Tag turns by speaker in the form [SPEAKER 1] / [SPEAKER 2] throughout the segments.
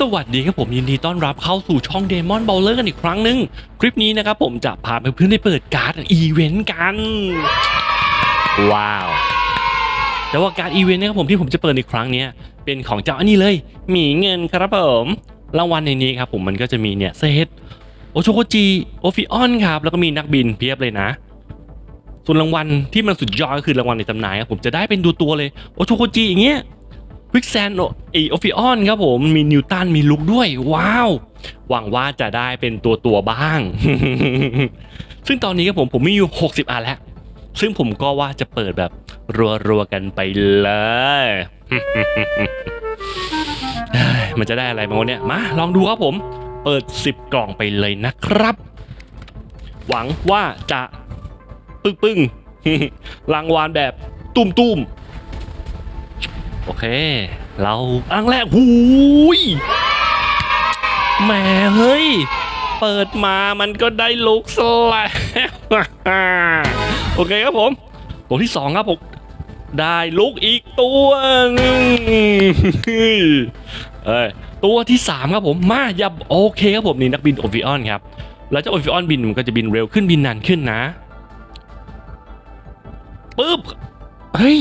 [SPEAKER 1] สวัสดีครับผมยินดีต้อนรับเข้าสู่ช่อง Demon Bowler กันอีกครั้งหนึ่งคลิปนี้นะครับผมจะพาเพื่อนๆไปเปิดการ์ดอีเวนต์กัน ว้าว แต่ว่าการ์ดอีเวนต์นะครับผมที่ผมจะเปิดในครั้งเนี้ยเป็นของเจ้าอันนี้เลย หมีเงินครับผมรางวัลในนี้ครับผมมันก็จะมีเนี่ยเซตโอโชโกจิโอฟิออนครับแล้วก็มีนักบินเพียบเลยนะส่วนรางวัลที่มันสุดยอดก็คือรางวัลในตำนานครับผมจะได้เป็นดูตัวเลยโอโชโกจิอย่างเงี้ยค วิกแซนไอโอฟิออนครับผมมีนิวตันมีลุกด้วย ว้าว หวังว่าจะได้เป็นตัวตัวบ้าง ซึ่งตอนนี้ครับผมผมมีอยู่ 60อันแล้ว ซึ่งผมก็ว่าจะเปิดแบบรัวๆกันไปเลย มันจะได้อะไรบางวะเนี่ย มาลองดูครับผม เปิด 10 กล่องไปเลยนะครับ หวังว่าจะปึ้งๆรางวัลแบบตุ้มๆ โอเค เราอังแรกหูยแหมเฮ้ย เปิดมามันก็ได้ลุกสแล้วโอเคครับผมตัวที่สองครับผมได้ลุกอีกตัวนึงเอ้ยตัวที่สามครับผมมาอย่าโอเคครับผมนี่นักบินโอฟิออนครับ แล้วเจ้าโอฟิออนบินมันก็จะบินเร็วขึ้นบินนานขึ้นนะปึ๊บเฮ้ย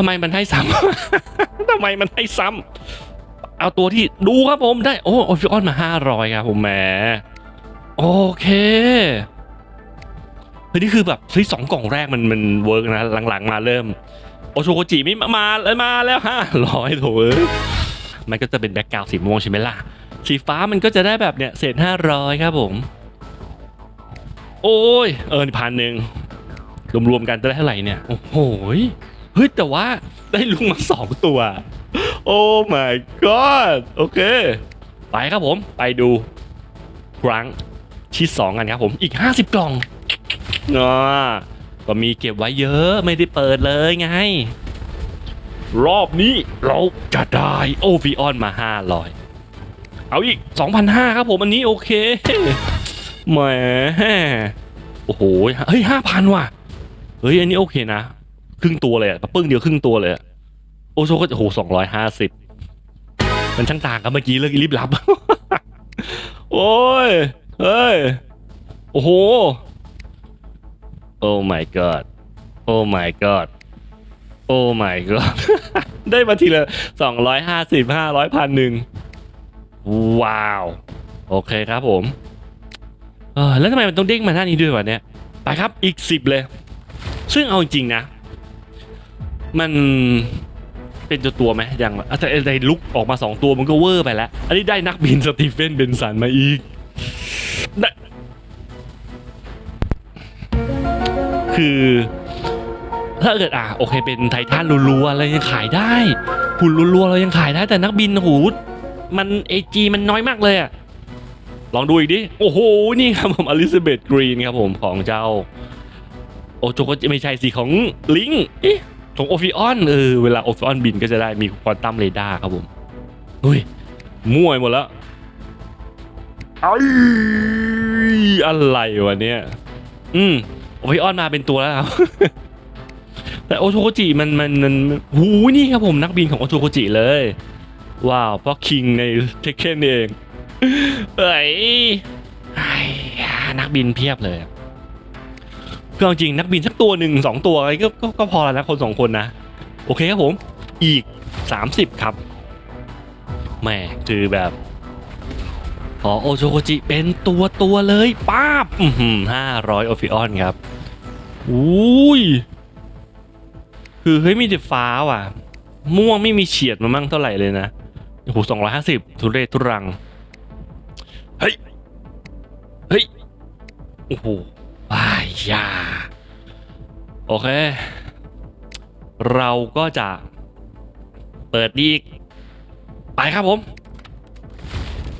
[SPEAKER 1] ทำไมมันให้ซ้ำ ทำไมมันให้ซ้ำ เอาตัวที่ดูครับผมได้ โอ้โอฟิออนมา 500 ครับผมแหม โอเคเฮ้ยนี่คือแบบเฮ้ยสองกล่องแรกมันมันเวิร์กนะ หลังๆมาเริ่ม โอโชโกจิไม่มามาแล้วมาแล้วห้าร้อยโถเอ้ยมันก็จะเป็นแบ็กกราวสีม่วงใช่ไหมล่ะ สีฟ้ามันก็จะได้แบบเนี่ยเศษห้าร้อยครับผม โอ้ย เออพันหนึ่งรวมๆกันจะได้เท่าไหร่เนี่ย โอ้โห เฮ้ยแต่ว่าได้ลุงมาสองตัว โอ้ my god โอเค ไปครับผมไปดูครั้งที่สองกันครับผมอีก 50 กล่องอ่าก็มีเก็บไว้เยอะไม่ได้เปิดเลยไง รอบนี้เราจะได้โอฟิออนมา 500 เอาอีก 2,500 ครับผมอันนี้โอเคแหมโอ้โหเฮ้ย5,000 ว่ะ เฮ้ย อันนี้โอเคนะ ครึ่งตัวเลยอะปึ้งเดียวครึ่งตัวเลยอะโอโชก็โอ้โหสองร้อยห้าสิบมันช่างต่างกันเมื่อกี้เลิกรีบรับ โอ้ย เฮ้ย โอ้โห โอ้ my god โอ้ my god โอ้ my god ได้มาทีละสองร้อยห้าสิบห้าร้อยพันหนึ่งว้าว โอเคครับผม เออแล้วทำไมมันต้องเด้งมาหน้านี้ด้วยวะเนี่ย ไปครับอีกสิบเลย ซึ่งเอาจริงๆนะ มันเป็นตัวตัวไหมอย่างแต่ไอ้ลุกออกมาสองตัวมันก็เวอร์ไปแล้ว อันนี้ได้นักบินสตีเฟนเบนสันมาอีกคือถ้าเกิดอะโอเคเป็นไททันรัวๆอะไรยังขายได้หุ่นรัวๆเรายังขายได้แต่นักบินโอ้โหมันเอจีมันน้อยมากเลยอะลองดูอีกดิ โอ้โห นี่ครับผมอลิซาเบธกรีนครับผมของเจ้า โอโจก็ไม่ใช่สิของลิงเอ๊ะ ของโอฟิออนเออเวลาโอฟิออนบินก็จะได้มีควอนตัมเรดาร์ครับผมเฮ้ยมั่วหมดแล้วไอ้อะไรวะเนี่ย อืมโอฟิออนมาเป็นตัวแล้วครับ แต่โอโชโกจิมันมันมันหูนี่ครับผมนักบินของโอโชโกจิเลย ว้าวเพราะคิงในเทคเคนเองเอ้ยนักบินเพียบเลยือเอาจริงนักบินสักตัวหนึ่งสองตัวอะไรก็ก็พอแล้วนะคนสองคนนะ โอเคครับผมอีก 30 ครับแม่คือแบบขอโอโชโกจิเป็นตัวตัวเลยป้าบห้าร้อยโอฟิออนครับอุ้ยคือเฮ้ยมีแต่ฟ้าว่ะ ม่วงไม่มีเฉียดมามั่งเท่าไหร่เลยนะโอ้โหสองร้อยห้าสิบทุเรศทุรัง เฮ้ย เฮ้ย โอ้โห อ้ายยาโอเค เราก็จะเปิดอีกไปครับผม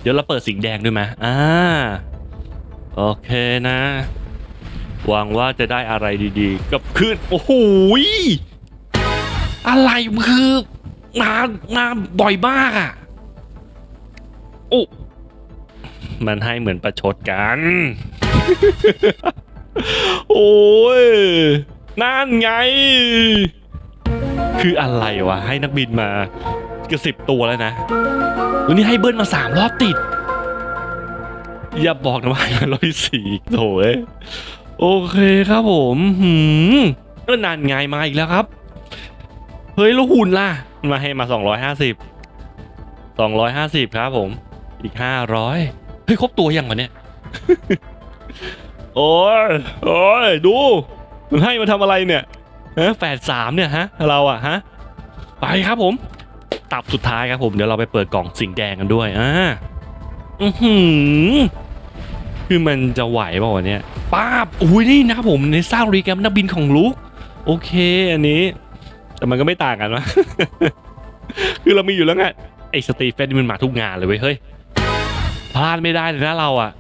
[SPEAKER 1] เดี๋ยวเราเปิดสีแดงด้วยไหมอ่า โอเคนะ หวังว่าจะได้อะไรดีๆ กับคืนโอ้โหอะไรคือ มามาบ่อยมากอะโอ้มันให้เหมือนประชดกัน โอ้ยนั่นไง คืออะไรวะ ให้นักบินมาเกือบสิบตัวแล้วนะวันนี้ให้เบิ้ลมาสามรอบติด อย่าบอกนะว่าให้มารอบที่สี่โถเอ้ยโอเคครับผมหืมก็นานไงมาอีกแล้วครับ เฮ้ย แล้วหุ่นล่ะ มาให้มาสองร้อยห้าสิบสองร้อยห้าสิบครับผม อีกห้าร้อยเฮ้ย ครบตัวยังวะเนี่ย โอ้ยโอ้ยดู มันให้มาทำอะไรเนี่ยฮะแฝดสามเนี่ยฮะ เราอะฮะ ไปครับผม ตับสุดท้ายครับผม เดี๋ยวเราไปเปิดกล่องสิ่งแดงกันด้วย อ่า อือหือ คือมันจะไหวเปล่าวะเนี่ยป้าบอุ้ยนี่นะครับผมในสร้างรีแกรมนักบินของลุกโอเค อันนี้ แต่มันก็ไม่ต่างกันวะคือเรามีอยู่แล้วไงไอ้สตีเฟนมันมาทุกงานเลยเว้ย เฮ้ย พลาดไม่ได้เลยนะเราอะ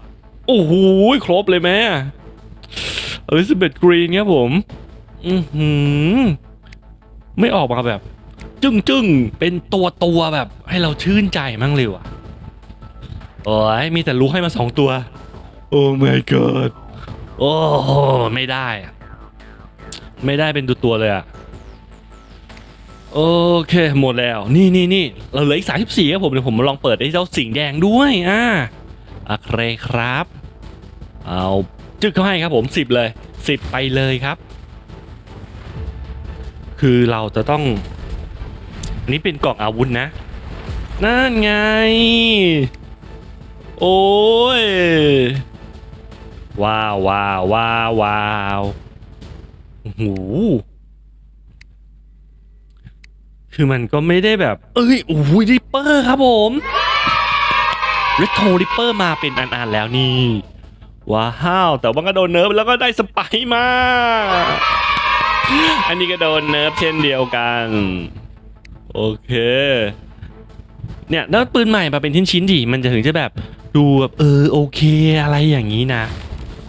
[SPEAKER 1] โอ้โหครบเลยแม่อลิซาเบธกรีนครับผม อือหือ ไม่ออกมาแบบ จึ้งจึ้งเป็นตัวตัวแบบ ให้เราชื่นใจมั่งเลยว่ะโอ้ยมีแต่ลูกให้มาสองตัว โอ้ my god โอ้ไม่ได้อะไม่ได้เป็นตัวตัวเลยอะโอเค หมดแล้ว นี่นี่นี่เราเหลืออีกสามสิบสี่ครับผมเดี๋ยวผมมาลองเปิดไอ้เจ้าสิงแดงด้วยอ่าโอเคครับ เอาจึ๊กเขาให้ครับผมสิบเลยสิบไปเลยครับ คือเราจะต้อง อันนี้เป็นกล่องอาวุธนะ นั่นไง โอ้ย ว้าวว้าวว้าวว้าวโอ้โหคือมันก็ไม่ได้แบบ เอ้ยโอ้ยริปเปอร์ครับผมริโทริปเปอร์มาเป็นอันๆแล้วนี่ ว้าวแต่ว่าก็โดนเนิร์ฟแล้วก็ได้สไปมา อันนี้ก็โดนเนิร์ฟเช่นเดียวกัน โอเค เนี่ยแล้วปืนใหม่มาเป็นชิ้นๆดิมันจะถึงจะแบบดูแบบเออโอเคอะไรอย่างนี้นะ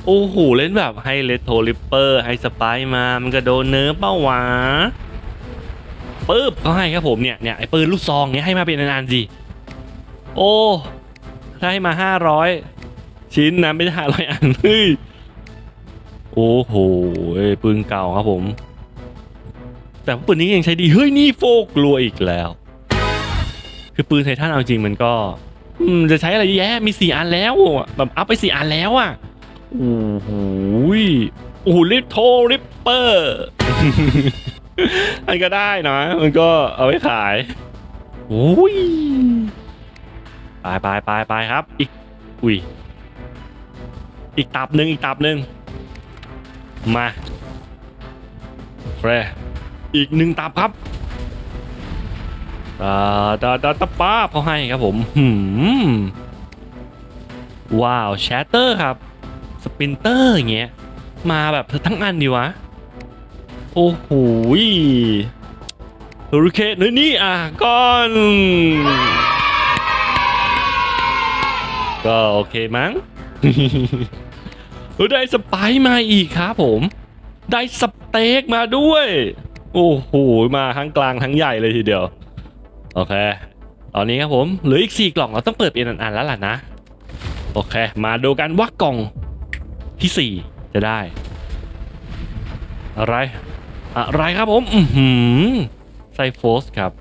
[SPEAKER 1] โอ้โหเล่นแบบให้เลตโทลิปเปอร์ให้สไปมา มันก็โดนเนิร์ฟเป้าวะปึ๊บก็ให้ครับผมเนี่ยเนี่ยไอ้ปืนลูกซองเนี่ยให้มาเป็นนานๆสิโอ้ได้มาห้าร้อย ชิ้นนะไม่ได้ห้าร้อยอันเฮ้ยโอ้โหเอ้ยปืนเก่าครับผม แต่ปืนนี้ยังใช้ดี เฮ้ย นี่โฟกลัวอีกแล้ว คือปืนไททันเอาจริงมันก็อจะใช้อะไรแย่มีสี่อันแล้วแบบอัพไปสี่อันแล้วอะโอ้โหโอ้โหริปโทริปเปอร์อันก็ได้นะ มันก็เอาไว้ขายโอ้ยไปไปไปไปครับ อีก อุ้ย อีกตับหนึ่งอีกตับหนึ่งมาแฟรอีกหนึ่งตับครับตาตาตาตาป้าเขาให้ครับผมหืมว้าวแชตเตอร์ครับ สปินเตอร์อย่างเงี้ย มาแบบทั้งอันดีวะ โอ้โหฮอริเคนนี่นี่อะก้อน ก็โอเคมั้ง ได้สไปซ์มาอีกครับผม ได้สเต็กมาด้วย โอ้โห มาทั้งกลางทั้งใหญ่เลยทีเดียว โอเค ตอนนี้ครับผมเหลืออีก 4 กล่องเราต้องเปิดเป็นอันๆแล้วล่ะนะ โอเค มาดูกันว่ากล่องที่ 4 จะได้ อะไร อะไรครับผม อือหือไซโฟสครับ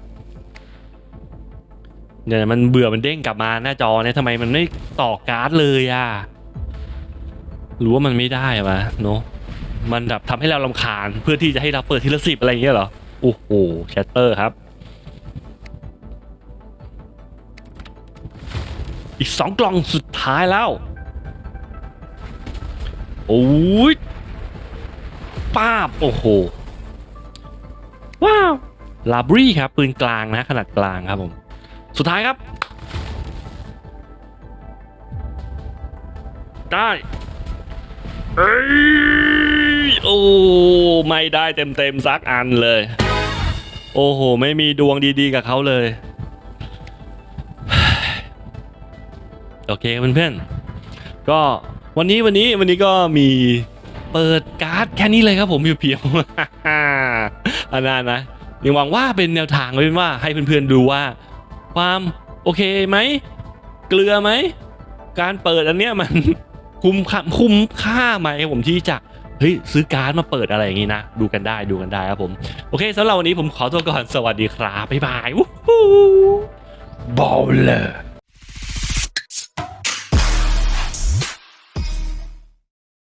[SPEAKER 1] เนี่ยมันเบื่อมันเด้งกลับมาหน้าจอเนี่ยทำไมมันไม่ต่อการ์ดเลยอะหรือว่ามันไม่ได้ปะเนาะมันแบบทำให้เราลำคาญเพื่อที่จะให้เราเปิดทีละสิบอะไรอย่างเงี้ยเหรอโอ้โหแชตเตอร์ครับ อีกสองกล่องสุดท้ายแล้วโอ้ยป้าบโอ้โห ว้าว ลาบรี่ครับ ปืนกลางนะ ขนาดกลางครับผม สุดท้ายครับ ได้เอ้ยโอ้ไม่ได้เต็มเต็มๆสักอันเลย โอ้โห ไม่มีดวงดีๆกับเขาเลย โอเคเพื่อนๆก็วันนี้วันนี้วันนี้ก็มีเปิดการ์ดแค่นี้เลยครับผมเพียวๆอันนั้นนะยังหวังว่าเป็นแนวทางไว้เป็นว่าให้เพื่อนๆดูว่า ความโอเคไหม เกลือไหม การเปิดอันเนี้ยมันคุ้มค่าคุ้มค่าไหมผมที่จะเฮ้ยซื้อการ์ดมาเปิดอะไรอย่างงี้นะ ดูกันได้ดูกันได้ครับผม โอเคสำหรับวันนี้ผมขอตัวก่อนสวัสดีครับบ๊ายบายวู้ฮู้บอลเลอร์